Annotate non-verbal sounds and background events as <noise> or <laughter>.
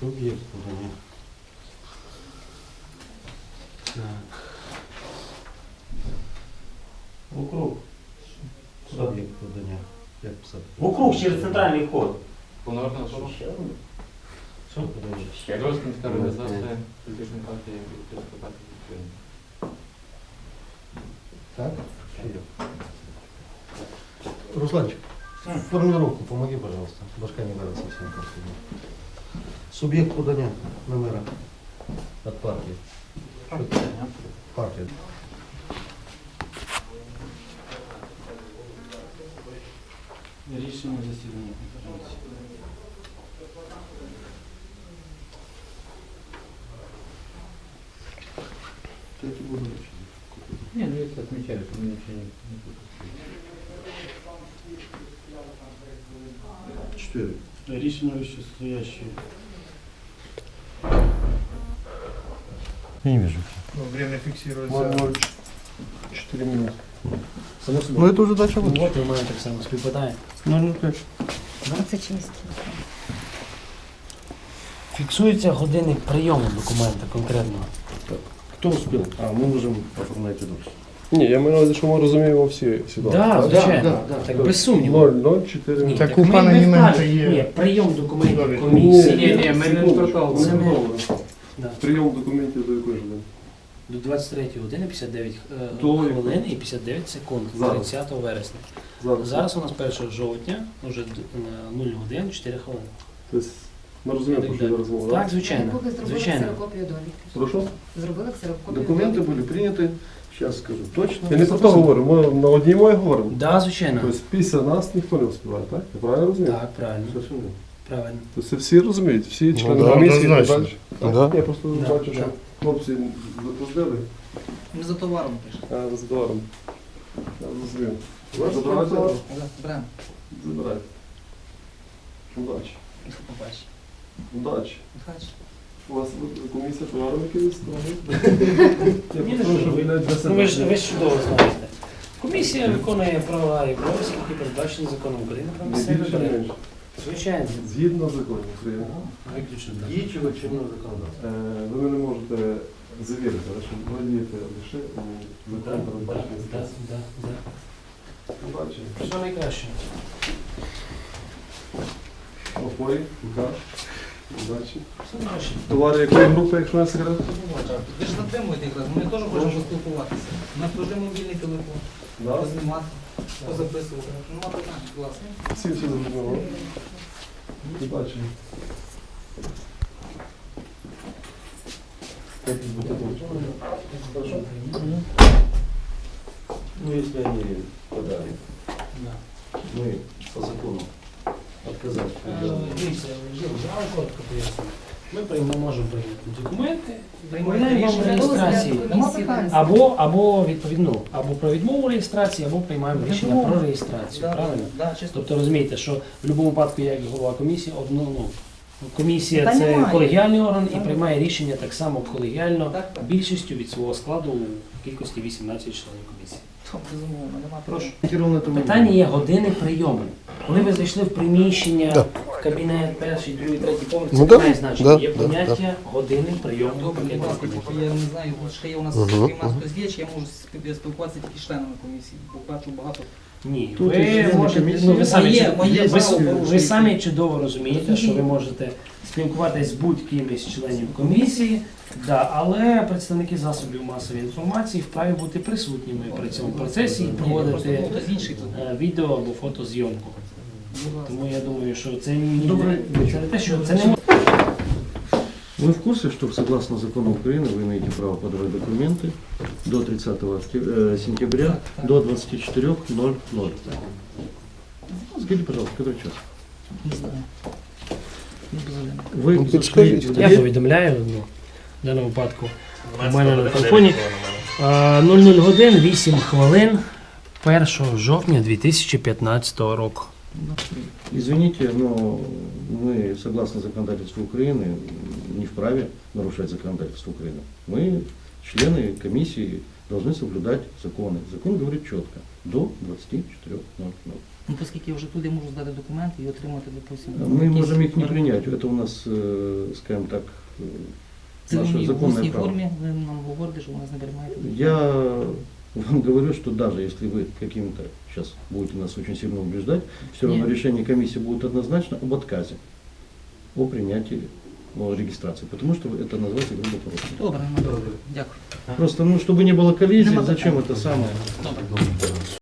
Суб'єкт подання. Так. Округ. Суб'єкт подання. Як писати? Округ через центральний вход. Повноважна особа. Що подання? Розкінська організація політичної партії Європейської партії України. Так? Русланчик, формулировку помоги, пожалуйста. Башка не горит совсем как сегодня. Субъект подання номера от партии. Партия. Рішення засідання конференції. Не, ну если отмечают, мы ничего не... Четыре. Рішення вищестоящі. Я не вижу. Ну, время фиксируется. 4 минуты. Само Ну это уже дальше Ну, от і в мене так само співпадає. Ну, ну, так. Це чимось. Фіксується годинник прийому документа конкретного. Кто успел? А, мы можем оформлять и дальше. Ні, я маю на увазі, що ми розуміємо всі ситуації. Так, так? звичайно. да, да. Так без сумніву. 004. Ні, Так ми- у пана ми Німента вкажемо. є- Ні, прийом документів Довідка. комісії. Ні, ні, ми не торкалися. Це не- Да. Прийом документів до якої години? До 23 години 59 е, До- хвилин і 59 секунд Зараз. 30 вересня. Зараз. Зараз у нас 1 жовтня, вже д- на 0 годин 4 хвилини. Тобто, ми розуміємо, про що я розмова. Так, звичайно. Поки зробили Звичайно. ксерокопію довідки. Прошу? Зробили ксерокопію Документы довідки. были приняты, сейчас скажу точно. Я не про то говорю, ми на одній мові говоримо. Да, звичайно. Тобто після нас ніхто не успіває, так? Я правильно розумію? Так, правильно. Совершенно Правильно. Тобто всі розуміють, всі члени да, комісії і так однозначно. далі. Так? Да. Я просто Да, бачу, що да. хлопці запоздали, Ми за товаром пишемо. а з товаром. Я зрозумів. Забирайте? товар? Беремо. Забирайте. Удачі. Побачиш. Удачі. Бачиш. У вас комісія товаром якийсь? Ні, <laughs> не що. Ну ви ж ви ж чудово знаєте. Комісія виконує права і обов'язки, які передбачені законом України про Не місцеві Звичайно. Згідно законів України. Виключно так. Діючого чинного законодавства. Е, Ви мене можете завірити, але що володієте лише у закон про Так, бачення да, да, да. Удачі. Найкраще. Опорі, Лука. Удачі. Товари якої групи, якщо не секрет? Ви ж затримуєте якраз, ми теж хочемо поспілкуватися. У нас теж мобільний телефон. Да. Познімати, позаписувати. Нема питань, класно. Всі всі зрозуміли. Удачі. Ну, если они подали, Да. мы по закону отказать. Ми приймемо, можемо прийняти документи, приймаємо рішення. реєстрації. Або, або відповідно, або про відмову реєстрації, або приймаємо рішення про реєстрацію. Да, Правильно? Да. Тобто розумієте, що в будь-якому випадку я як голова комісії, одно, ну, комісія це немає. колегіальний орган і приймає рішення так само колегіально Так, так. більшістю від свого складу у кількості 18 членів комісії. То, Безумовно, нема Прошу. Питання є години прийому. Коли ви зайшли в приміщення, кабінет, перший, другий, третій поверх, це Ну, не да, має значення. да, Є да, поняття години прийому Добре, будь пакету ласка, тільки я не знаю, ще є у нас Мгм, крім нас мгм. хтось є, чи я можу спілкуватися тільки з членами комісії, бо бачу багато. Ні, Тут ви є можете, комісія. ну, ви самі, Моє- чудово- моє ви, право ви порушуєте. самі чудово розумієте, що ви можете спілкуватись з будь-ким із членів комісії, да, але представники засобів масової інформації вправі бути присутніми при цьому процесі і Ні, просто проводити ну, хтось інший тут. е, відео або фотозйомку. Будь ласка. Тому я думаю, що це ні, Добре. це не те, що це не Вы в курсе, что согласно закону Украины вы имеете право подавать документы до 30 октя- э, сентября до 24.00? Скажите, пожалуйста, который час? Не знаю. Не безумно. Вы Ну, зашли подскажите. в Я дверь, повідомляю ну, в даному випадку у мене на телефоні. А, 00 годин 8 хвилин 1 жовтня 2015 року. Извините, но мы, согласно законодательству Украины, не вправе нарушать законодательство Украины. Мы, члены комиссии, должны соблюдать законы. Закон говорит четко, до 24.00. Ну, оскільки я вже туди можу здати документи і отримати, допустимо, Мы якісь- можем их не принять. Это у нас, э, скажем так, э, Це ви наше мені в законное усній право. формі ви нам говорите, що ви нас не приймаєте. Я вам <laughs> говорю, что даже если вы каким-то сейчас будете нас очень сильно убеждать, все равно Нет. решение комиссии будет однозначно об отказе о принятии о регистрации, потому что это называется грубо порушение. Добре, нема. Дякую. Просто, ну, чтобы не было коллизий, Нема зачем это самое? Добре.